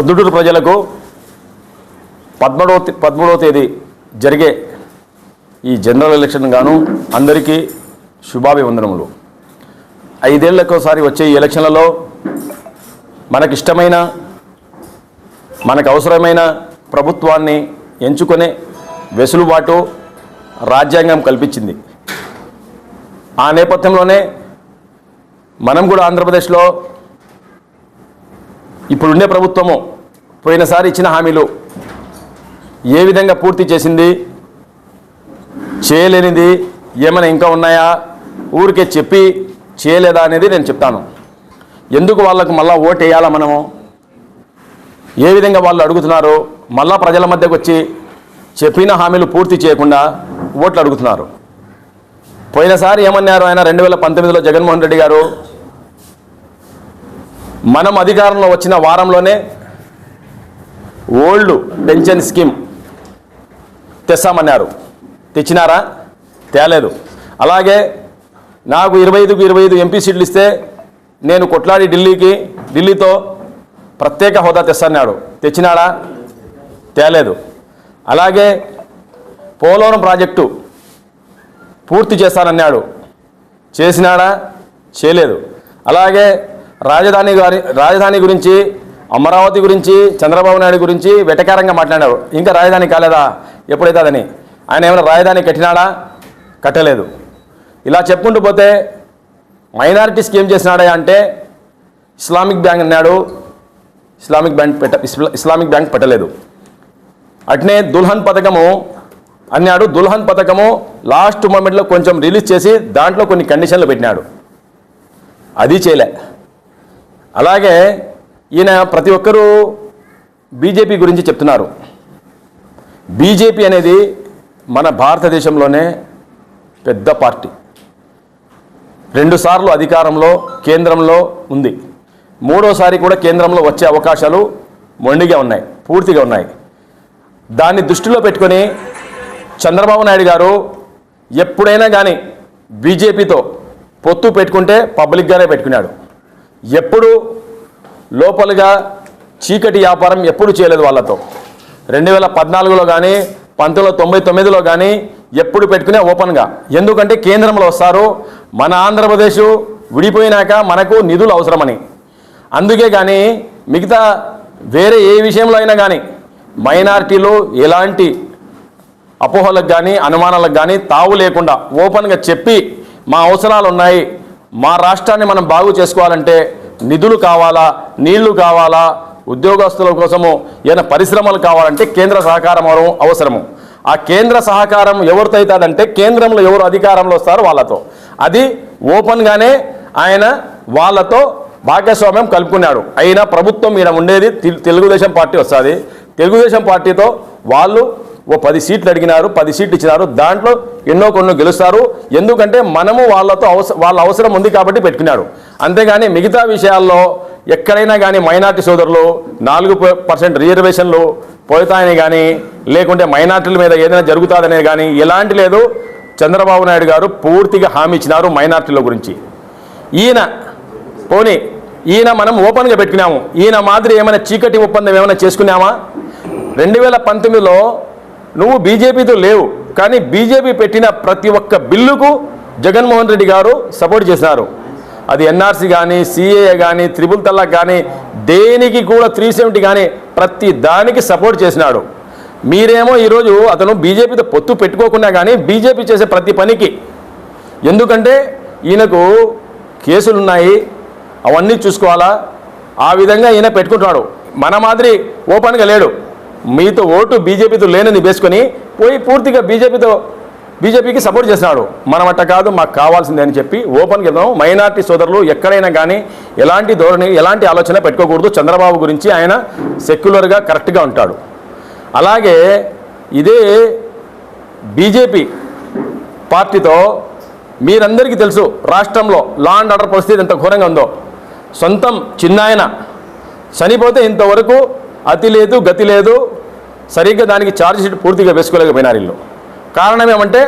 ప్రొద్దుటూరు ప్రజలకు పదమూడవ తే- పదమూడవ తేదీ జరిగే ఈ జనరల్ ఎలక్షన్ గాను అందరికీ శుభాభివందనములు. ఐదేళ్ళకోసారి వచ్చే ఈ ఎలక్షన్లలో మనకిష్టమైన మనకు అవసరమైన ప్రభుత్వాన్ని ఎంచుకునే వెసులుబాటు రాజ్యాంగం కల్పించింది. ఆ నేపథ్యంలోనే మనం కూడా ఆంధ్రప్రదేశ్లో ఇప్పుడుండే ప్రభుత్వము పోయినసారి ఇచ్చిన హామీలు ఏ విధంగా పూర్తి చేసింది? చేయలేనిది ఏమైనా ఇంకా ఉన్నాయా? ఊరికే చెప్పి చేయలేదా అనేది నేను చెప్తాను. ఎందుకు వాళ్ళకు మళ్ళీ ఓటు వేయాలా మనము? ఏ విధంగా వాళ్ళు అడుగుతున్నారు? మళ్ళా ప్రజల మధ్యకు వచ్చి చెప్పిన హామీలు పూర్తి చేయకుండా ఓట్లు అడుగుతున్నారు. పోయినసారి ఏమన్నారు ఆయన? రెండు వేల పంతొమ్మిదిలో జగన్మోహన్ రెడ్డి గారు మనం అధికారంలో వచ్చిన వారంలోనే ఓల్డ్ పెన్షన్ స్కీమ్ తెస్తామన్నారు. తెచ్చినారా? తేలేదు. అలాగే నాకు ఇరవై ఐదుకు ఇరవై ఐదు ఎంపీ సీట్లు ఇస్తే నేను కొట్లాడి ఢిల్లీకి ఢిల్లీతో ప్రత్యేక హోదా తెస్తన్నాడు తెచ్చినాడా? తేలేదు. అలాగే పోలవరం ప్రాజెక్టు పూర్తి చేస్తానన్నాడు. చేసినాడా? చేయలేదు. అలాగే రాజధాని గారి రాజధాని గురించి అమరావతి గురించి చంద్రబాబు నాయుడు గురించి వెటకారంగా మాట్లాడాడు ఇంకా రాజధాని కాలేదా? ఎప్పుడైతే అదని. ఆయన ఏమైనా రాజధాని కట్టినాడా? కట్టలేదు. ఇలా చెప్పుకుంటూ పోతే మైనారిటీస్కి ఏం చేసినాడా అంటే ఇస్లామిక్ బ్యాంక్ అన్నాడు ఇస్లామిక్ బ్యాంక్ పెట్ట ఇస్లామిక్ బ్యాంక్ పెట్టలేదు. అట్నే దుల్హన్ పథకము అన్నాడు. దుల్హన్ పథకము లాస్ట్ మూమెంట్లో కొంచెం రిలీజ్ చేసి దాంట్లో కొన్ని కండిషన్లు పెట్టినాడు. అది చేయలే. అలాగే ఈయన ప్రతి ఒక్కరూ బీజేపీ గురించి చెప్తున్నారు. బీజేపీ అనేది మన భారతదేశంలోనే పెద్ద పార్టీ. రెండుసార్లు అధికారంలో కేంద్రంలో ఉంది. మూడోసారి కూడా కేంద్రంలో వచ్చే అవకాశాలు మొండిగా ఉన్నాయి పూర్తిగా ఉన్నాయి. దాన్ని దృష్టిలో పెట్టుకొని చంద్రబాబు నాయుడు గారు ఎప్పుడైనా కానీ బీజేపీతో పొత్తు పెట్టుకుంటే పబ్లిక్గానే పెట్టుకున్నాడు. ఎప్పుడు లోపలుగా చీకటి వ్యాపారం ఎప్పుడు చేయలేదు వాళ్ళతో. రెండు వేల పద్నాలుగులో కానీ పంతొమ్మిది తొంభై తొమ్మిదిలో కానీ ఎప్పుడు పెట్టుకునే ఓపెన్గా. ఎందుకంటే కేంద్రంలో వస్తారు మన ఆంధ్రప్రదేశ్ విడిపోయినాక మనకు నిధులు అవసరమని. అందుకే కానీ మిగతా వేరే ఏ విషయంలో అయినా కానీ మైనారిటీలు ఎలాంటి అపోహలకు కానీ అనుమానాలకు కానీ తావు లేకుండా ఓపెన్గా చెప్పి మా అవసరాలు ఉన్నాయి మా రాష్ట్రాన్ని మనం బాగు చేసుకోవాలంటే నిధులు కావాలా నీళ్ళు కావాలా ఉద్యోగస్తుల కోసము ఏదైనా పరిశ్రమలు కావాలంటే కేంద్ర సహకారం అవసరము. ఆ కేంద్ర సహకారం ఎవరితో అవుతుందంటే కేంద్రంలో ఎవరు అధికారంలో వస్తారో వాళ్ళతో. అది ఓపెన్గానే ఆయన వాళ్ళతో భాగస్వామ్యం కలుపుకున్నాడు. అయినా ప్రభుత్వం ఈయన ఉండేది తెలుగుదేశం పార్టీ వస్తుంది. తెలుగుదేశం పార్టీతో వాళ్ళు ఓ పది సీట్లు అడిగినారు పది సీట్లు ఇచ్చినారు. దాంట్లో ఎన్నో కొన్ని గెలుస్తారు. ఎందుకంటే మనము వాళ్ళతో అవస వాళ్ళ అవసరం ఉంది కాబట్టి పెట్టుకున్నాడు అంతేగాని మిగతా విషయాల్లో ఎక్కడైనా కానీ మైనార్టీ సోదరులు నాలుగు పర్సెంట్ రిజర్వేషన్లు పోతాయని కానీ లేకుంటే మైనార్టీల మీద ఏదైనా జరుగుతుందనేది కానీ ఎలాంటి లేదు. చంద్రబాబు నాయుడు గారు పూర్తిగా హామీ ఇచ్చినారు మైనార్టీల గురించి. ఈయన పోనీ ఈయన మనం ఓపెన్గా పెట్టుకున్నాము. ఈయన మాదిరి ఏమైనా చీకటి ఒప్పందం ఏమైనా చేసుకున్నామా? రెండు వేల పంతొమ్మిదిలో నువ్వు బీజేపీతో లేవు కానీ బీజేపీ పెట్టిన ప్రతి ఒక్క బిల్లుకు జగన్మోహన్ రెడ్డి గారు సపోర్ట్ చేసినారు. అది ఎన్ఆర్సీ కానీ సిఏఏ కానీ త్రిపుల్ తల్లాక్ కానీ దేనికి కూడా త్రీ సెవెంటీ కానీ ప్రతి దానికి సపోర్ట్ చేసినాడు. మీరేమో ఈరోజు అతను బీజేపీతో పొత్తు పెట్టుకోకుండా కానీ బీజేపీ చేసే ప్రతి పనికి. ఎందుకంటే ఈయనకు కేసులు ఉన్నాయి అవన్నీ చూసుకోవాలా. ఆ విధంగా ఈయన పెట్టుకుంటున్నాడు. మన మాదిరి ఓపెన్గా లేడు. మీతో ఓటు బీజేపీతో లేనని వేసుకొని పోయి పూర్తిగా బీజేపీతో బీజేపీకి సపోర్ట్ చేస్తున్నాడు. మనం అట్ట కాదు మాకు కావాల్సిందే అని చెప్పి ఓపెన్గా వెళ్దాం మైనార్టీ సోదరులు ఎక్కడైనా కానీ ఎలాంటి ధోరణి ఎలాంటి ఆలోచన పెట్టుకోకూడదు. చంద్రబాబు గురించి ఆయన సెక్యులర్గా కరెక్ట్గా ఉంటాడు. అలాగే ఇదే బీజేపీ పార్టీతో మీరందరికీ తెలుసు రాష్ట్రంలో లా అండ్ ఆర్డర్ పరిస్థితి ఎంత ఘోరంగా ఉందో. సొంతం చిన్నాయన చనిపోతే ఇంతవరకు అతి లేదు గతి లేదు సరిగ్గా దానికి ఛార్జ్ షీట్ పూర్తిగా వేసుకోలేకపోయినారు వీళ్ళు. కారణం ఏమంటే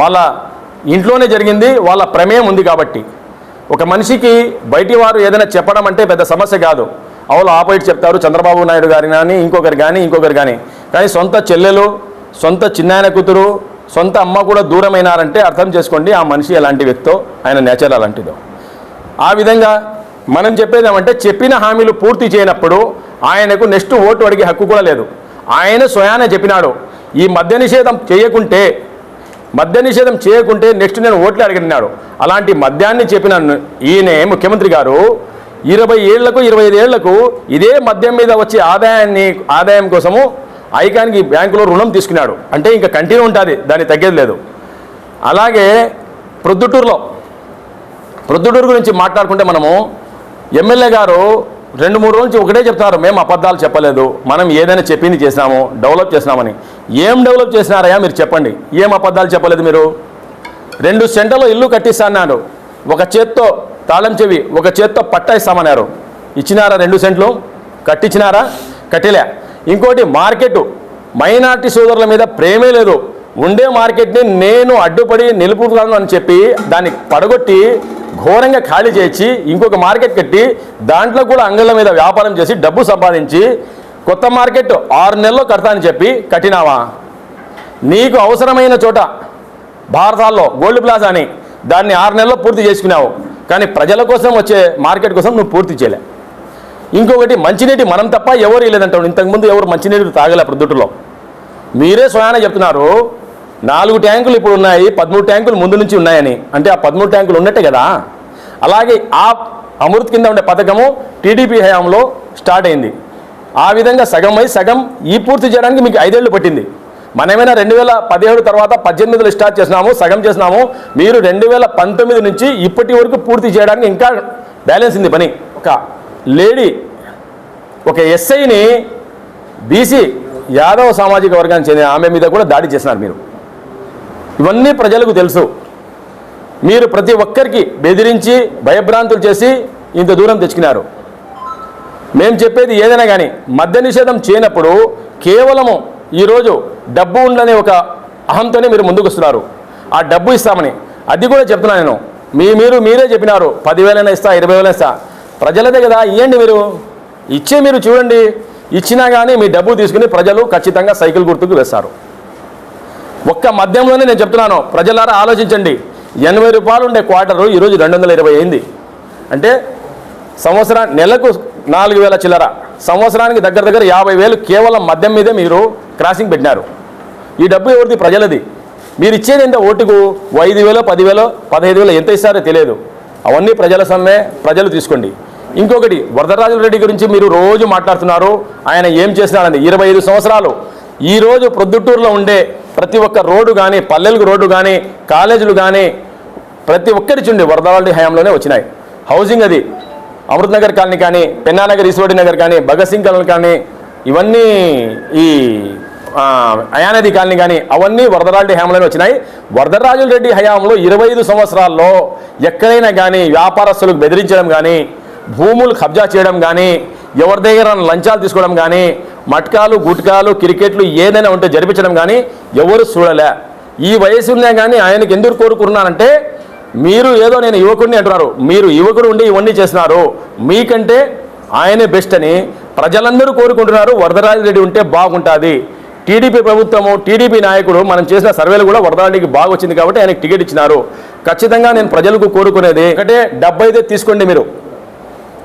వాళ్ళ ఇంట్లోనే జరిగింది వాళ్ళ ప్రమేయం ఉంది కాబట్టి. ఒక మనిషికి బయటి వారు ఏదైనా చెప్పడం అంటే పెద్ద సమస్య కాదు. అవులు ఆపోజిట్ చెప్తారు చంద్రబాబు నాయుడు గారి కానీ ఇంకొకరు కానీ ఇంకొకరు కానీ. కానీ సొంత చెల్లెలు సొంత చిన్నాయన కూతురు సొంత అమ్మ కూడా దూరమైనారంటే అర్థం చేసుకోండి ఆ మనిషి ఎలాంటి వ్యక్తో ఆయన నేచర్ అలాంటిదో. ఆ విధంగా మనం చెప్పేది ఏమంటే చెప్పిన హామీలు పూర్తి చేయనప్పుడు ఆయనకు నెక్స్ట్ ఓటు అడిగే హక్కు కూడా లేదు. ఆయన స్వయానే చెప్పినాడు ఈ మద్య నిషేధం చేయకుంటే మద్య నిషేధం చేయకుంటే నెక్స్ట్ నేను ఓట్లు అడిగినాడు. అలాంటి మద్యాన్ని చెప్పిన ఈయనే ముఖ్యమంత్రి గారు ఇరవై ఏళ్ళకు ఇరవై ఐదు ఏళ్ళకు ఇదే మద్యం మీద వచ్చే ఆదాయాన్ని ఆదాయం కోసము ఐకాన్కి బ్యాంకులో రుణం తీసుకున్నాడు. అంటే ఇంకా కంటిన్యూ ఉంటుంది దాన్ని తగ్గేది లేదు. అలాగే ప్రొద్దుటూరులో ప్రొద్దుటూరు గురించి మాట్లాడుకుంటే మనము ఎమ్మెల్యే గారు రెండు మూడు రోజుల ఒకటే చెప్తున్నారు మేము అబద్ధాలు చెప్పలేదు మనం ఏదైనా చెప్పింది చేసినాము డెవలప్ చేసినామని. ఏం డెవలప్ చేసినారయ్యా మీరు చెప్పండి ఏం అబద్ధాలు చెప్పలేదు మీరు? రెండు సెంటర్లో ఇల్లు కట్టిస్తాన్నారు ఒక చేత్తో తాళం చెవి ఒక చేత్తో పట్టా ఇస్తామన్నారు ఇచ్చినారా రెండు సెంట్లు? కట్టించినారా కట్టిలే. ఇంకోటి మార్కెట్ మైనార్టీ సోదరుల మీద ప్రేమే లేదు ఉండే మార్కెట్ని నేను అడ్డుపడి నిలుపుతాను అని చెప్పి దాన్ని పడగొట్టి ఘోరంగా ఖాళీ చేసి ఇంకొక మార్కెట్ కట్టి దాంట్లో కూడా అంగళ్ళ మీద వ్యాపారం చేసి డబ్బు సంపాదించి కొత్త మార్కెట్ ఆరు నెలల్లో కడతా అని చెప్పి కట్టినావా? నీకు అవసరమైన చోట భారతాల్లో గోల్డ్ ప్లాజా అని దాన్ని ఆరు నెలల్లో పూర్తి చేసుకున్నావు. కానీ ప్రజల కోసం వచ్చే మార్కెట్ కోసం నువ్వు పూర్తి చేయలే. ఇంకొకటి మంచినీటి మనం తప్ప ఎవరు లేదంటావు ఇంతకుముందు ఎవరు మంచినీటి తాగలే ప్రొద్దుట్లో మీరే స్వయాన చెప్తున్నారు నాలుగు ట్యాంకులు ఇప్పుడు ఉన్నాయి పదమూడు ట్యాంకులు ముందు నుంచి ఉన్నాయని. అంటే ఆ పదమూడు ట్యాంకులు ఉన్నట్టే కదా? అలాగే ఆ అమృత్ కింద ఉండే పథకము టీడీపీ హయాంలో స్టార్ట్ అయింది. ఆ విధంగా సగం అయి సగం ఈ పూర్తి చేయడానికి మీకు ఐదేళ్ళు పట్టింది. మనమేమైనా రెండు వేల పదిహేడు తర్వాత పద్దెనిమిదిలో స్టార్ట్ చేసినాము సగం చేసినాము మీరు రెండు వేల పంతొమ్మిది నుంచి ఇప్పటి వరకు పూర్తి చేయడానికి ఇంకా బ్యాలెన్స్ ఉంది పని. ఒక లేడీ ఒక ఎస్ఐని బీసీ యాదవ సామాజిక వర్గానికి చెందిన ఆమె మీద కూడా దాడి చేసినారు మీరు. ఇవన్నీ ప్రజలకు తెలుసు. మీరు ప్రతి ఒక్కరికి బెదిరించి భయభ్రాంతులు చేసి ఇంత దూరం తెచ్చుకున్నారు. మేము చెప్పేది ఏదైనా కానీ మద్య నిషేధం చేయనప్పుడు కేవలము ఈరోజు డబ్బు ఉండని ఒక అహంతోనే మీరు ముందుకు వస్తున్నారు ఆ డబ్బు ఇస్తామని. అది కూడా చెప్తున్నా నేను. మీ మీరు మీరే చెప్పినారు. పదివేలైనా ఇస్తా ఇరవై వేలైనా ఇస్తా. ప్రజలదే కదా ఇవ్వండి మీరు. ఇచ్చే మీరు చూడండి. ఇచ్చినా కానీ మీ డబ్బు తీసుకుని ప్రజలు ఖచ్చితంగా సైకిల్ గుర్తుకు వేస్తారు. ఒక్క మద్యంలోనే నేను చెప్తున్నాను ప్రజలారా ఆలోచించండి. ఎనభై రూపాయలు ఉండే క్వార్టరు ఈరోజు రెండు వందల ఇరవై అయింది. అంటే సంవత్సరా నెలకు నాలుగు వేల చిల్లర సంవత్సరానికి దగ్గర దగ్గర యాభై వేలు కేవలం మద్యం మీదే మీరు క్రాసింగ్ పెట్టినారు. ఈ డబ్బు ఎవరిది? ప్రజలది. మీరు ఇచ్చేది ఎంత? ఓటుకు ఐదు వేలో పదివేలో పదహైదు వేలో ఎంత ఇస్తారో తెలియదు. అవన్నీ ప్రజల సమ్మె ప్రజలు తీసుకోండి. ఇంకొకటి వరదరాజు రెడ్డి గురించి మీరు రోజు మాట్లాడుతున్నారు. ఆయన ఏం చేసినారని ఇరవై ఐదు సంవత్సరాలు ఈ రోజు ప్రొద్దుటూరులో ఉండే ప్రతి ఒక్క రోడ్డు కానీ పల్లెలకు రోడ్డు కానీ కాలేజీలు కానీ ప్రతి ఒక్కరి చుండి వరదరాజు హయాంలోనే వచ్చినాయి. హౌసింగ్ అది అమృత్ నగర్ కాలనీ కానీ పెన్నానగర్ ఈశ్వరి నగర్ కానీ భగత్ సింగ్ కాలనీ కానీ ఇవన్నీ ఈ అయానది కాలనీ కానీ అవన్నీ వరదరాజు హయాంలోనే వచ్చినాయి. వరదరాజుల రెడ్డి హయాంలో ఇరవై ఐదు సంవత్సరాల్లో ఎక్కడైనా కానీ వ్యాపారస్తులకు బెదిరించడం కానీ భూములు కబ్జా చేయడం కానీ ఎవరి దగ్గర లంచాలు తీసుకోవడం కానీ మట్కాలు గుట్కాలు క్రికెట్లు ఏదైనా ఉంటే జరిపించడం కానీ ఎవరు చూడలే. ఈ వయసునే కానీ ఆయనకి ఎందుకు కోరుకున్నానంటే మీరు ఏదో నేను యువకుడిని అంటున్నారు. మీరు యువకుడు ఉండి ఇవన్నీ చేస్తున్నారు. మీకంటే ఆయనే బెస్ట్ అని ప్రజలందరూ కోరుకుంటున్నారు. వరదరాజు రెడ్డి ఉంటే బాగుంటుంది. టీడీపీ ప్రభుత్వము టీడీపీ నాయకుడు మనం చేసిన సర్వేలు కూడా వరదరాజుకి బాగా వచ్చింది కాబట్టి ఆయనకు టికెట్ ఇచ్చినారు. ఖచ్చితంగా నేను ప్రజలకు కోరుకునేది. ఒకటే డబ్బు అయితే తీసుకోండి మీరు.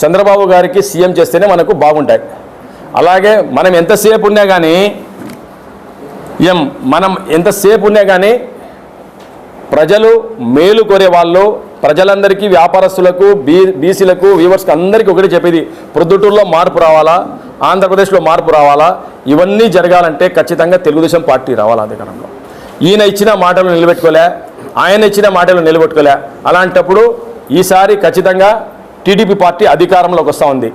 చంద్రబాబు గారికి సీఎం చేస్తేనే మనకు బాగుంటాయి. అలాగే మనం ఎంతసేపు ఉన్నా కానీ ఎం మనం ఎంతసేపు ఉన్నా కానీ ప్రజలు మేలు కోరే వాళ్ళు ప్రజలందరికీ వ్యాపారస్తులకు బీ బీసీలకు వ్యూవర్స్కి అందరికీ ఒకటి చెప్పేది. ప్రొద్దుటూరులో మార్పు రావాలా? ఆంధ్రప్రదేశ్లో మార్పు రావాలా? ఇవన్నీ జరగాలంటే ఖచ్చితంగా తెలుగుదేశం పార్టీ రావాలా అధికారంలో. ఈయన ఇచ్చిన మాటలు నిలబెట్టుకోలే ఆయన ఇచ్చిన మాటలు నిలబెట్టుకోలే. అలాంటప్పుడు ఈసారి ఖచ్చితంగా టీడీపీ పార్టీ అధికారంలోకి వస్తూ ఉంది.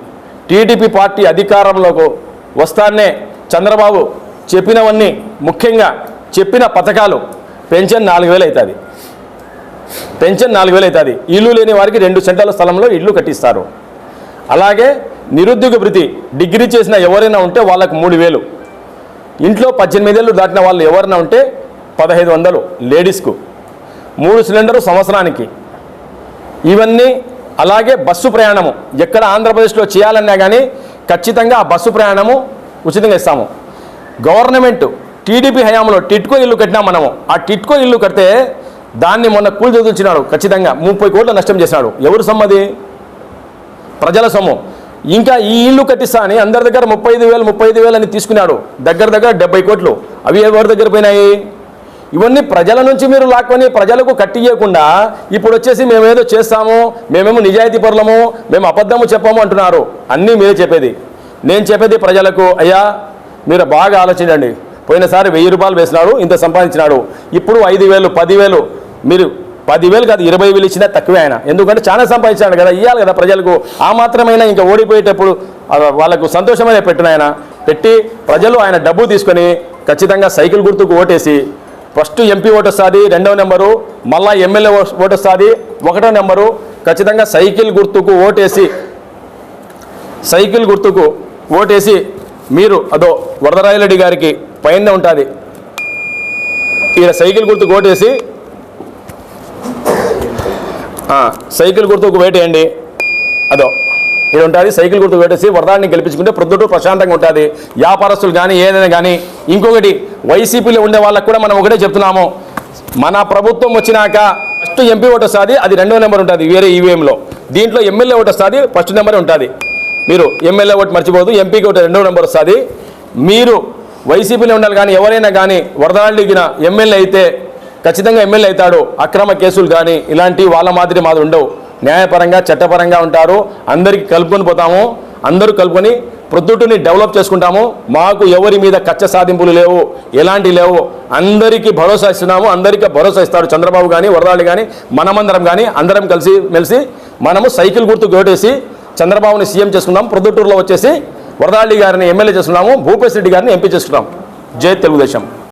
టీడీపీ పార్టీ అధికారంలోకి వస్తానే చంద్రబాబు చెప్పినవన్నీ ముఖ్యంగా చెప్పిన పథకాలు పెన్షన్ నాలుగు వేలు అవుతుంది. పెన్షన్ నాలుగు వేలు అవుతుంది. ఇల్లు లేని వారికి రెండు సెంటర్ల స్థలంలో ఇల్లు కట్టిస్తారు. అలాగే నిరుద్యోగ భృతి డిగ్రీ చేసిన ఎవరైనా ఉంటే వాళ్ళకు మూడు వేలు. ఇంట్లో పద్దెనిమిదేళ్ళు దాటిన వాళ్ళు ఎవరైనా ఉంటే పదహైదు వందలు లేడీస్కు. మూడు సిలిండరు సంవత్సరానికి. ఇవన్నీ అలాగే బస్సు ప్రయాణము ఎక్కడ ఆంధ్రప్రదేశ్లో చేయాలన్నా కానీ ఖచ్చితంగా ఆ బస్సు ప్రయాణము ఉచితంగా ఇస్తాము. గవర్నమెంట్ టీడీపీ హయాంలో టిట్కో ఇల్లు కట్టినాం మనము ఆ టిట్కో ఇల్లు కడితే దాన్ని మొన్న కూలి చదువుచ్చినాడు ఖచ్చితంగా ముప్పై కోట్లు నష్టం చేసినాడు. ఎవరు సమ్మది ప్రజల సొమ్ము. ఇంకా ఈ ఇల్లు కట్టిస్తా అని అందరి దగ్గర ముప్పై ఐదు వేలు ముప్పై ఐదు వేలు అని తీసుకున్నాడు. దగ్గర దగ్గర డెబ్బై కోట్లు. అవి ఎవరి దగ్గర పోయినాయి? ఇవన్నీ ప్రజల నుంచి మీరు లాక్కొని ప్రజలకు కట్టియకుండా ఇప్పుడు వచ్చేసి మేమేదో చేస్తాము మేమేమో నిజాయితీ పరులము మేము అబద్ధము చెప్పాము అంటున్నారు. అన్నీ మీరే చెప్పేది. నేను చెప్పేది ప్రజలకు అయ్యా మీరు బాగా ఆలోచించండి. పోయినసారి వెయ్యి రూపాయలు వేసినాడు ఇంత సంపాదించినాడు. ఇప్పుడు ఐదు వేలు పదివేలు మీరు పదివేలు కాదు ఇరవై వేలు ఇచ్చినా తక్కువే ఆయన. ఎందుకంటే చాలా సంపాదించాడు కదా ఇవ్వాలి కదా ప్రజలకు. ఆ మాత్రమైనా ఇంకా ఓడిపోయేటప్పుడు వాళ్ళకు సంతోషమైన పెట్టిన ఆయన. పెట్టి ప్రజలు ఆయన డబ్బు తీసుకొని ఖచ్చితంగా సైకిల్ గుర్తుకు ఓటేసి ఫస్ట్ ఎంపీ ఓటు వస్తుంది రెండవ నెంబరు మళ్ళా ఎమ్మెల్యే ఓటు వస్తుంది ఒకటో నెంబరు ఖచ్చితంగా సైకిల్ గుర్తుకు ఓటేసి సైకిల్ గుర్తుకు ఓటేసి మీరు అదో వరదరాయలరెడ్డి గారికి పైన ఉంటుంది. ఈయన సైకిల్ గుర్తుకు ఓటేసి సైకిల్ గుర్తుకు వేటేయండి. అదో ఇది ఉంటుంది సైకిల్ గుర్తు పెట్టేసి వరదాన్ని గెలిపించుకుంటే ప్రొద్దుటూ ప్రశాంతంగా ఉంటుంది. వ్యాపారస్తులు కానీ ఏదైనా కానీ ఇంకొకటి వైసీపీలో ఉండే వాళ్ళకు కూడా మనం ఒకటే చెప్తున్నాము. మన ప్రభుత్వం వచ్చినాక ఫస్ట్ ఎంపీ ఓటు వస్తుంది అది రెండో నెంబర్ ఉంటుంది వేరే ఈవీఎంలో దీంట్లో ఎమ్మెల్యే ఓటు వస్తుంది ఫస్ట్ నెంబర్ ఉంటుంది. మీరు ఎమ్మెల్యే ఓటు మర్చిపోదు ఎంపీకి ఓటు రెండో నెంబర్ వస్తుంది. మీరు వైసీపీలో ఉండాలి కానీ ఎవరైనా కానీ వరదాడిగిన ఎమ్మెల్యే అయితే ఖచ్చితంగా ఎమ్మెల్యే అవుతాడు. అక్రమ కేసులు కానీ ఇలాంటి వాళ్ళ మాదిరి మాది ఉండవు. న్యాయపరంగా చట్టపరంగా ఉంటారు. అందరికీ కలుపుకొని పోతాము. అందరూ కలుపుకొని ప్రొద్దుటిని డెవలప్ చేసుకుంటాము. మాకు ఎవరి మీద కచ్చ సాధింపులు లేవు ఎలాంటి లేవు. అందరికీ భరోసా ఇస్తున్నాము. అందరికీ భరోసా ఇస్తారు చంద్రబాబు కానీ వరదాళ్ళు కానీ మనమందరం కానీ అందరం కలిసి మెలిసి మనము సైకిల్ గుర్తు గోటేసి చంద్రబాబుని సీఎం చేసుకున్నాం ప్రొద్దుటూరులో వచ్చేసి వరదాళ్ళి గారిని ఎమ్మెల్యే చేసుకున్నాము భూపేశ్ రెడ్డి గారిని ఎంపీ చేసుకున్నాం జై తెలుగుదేశం.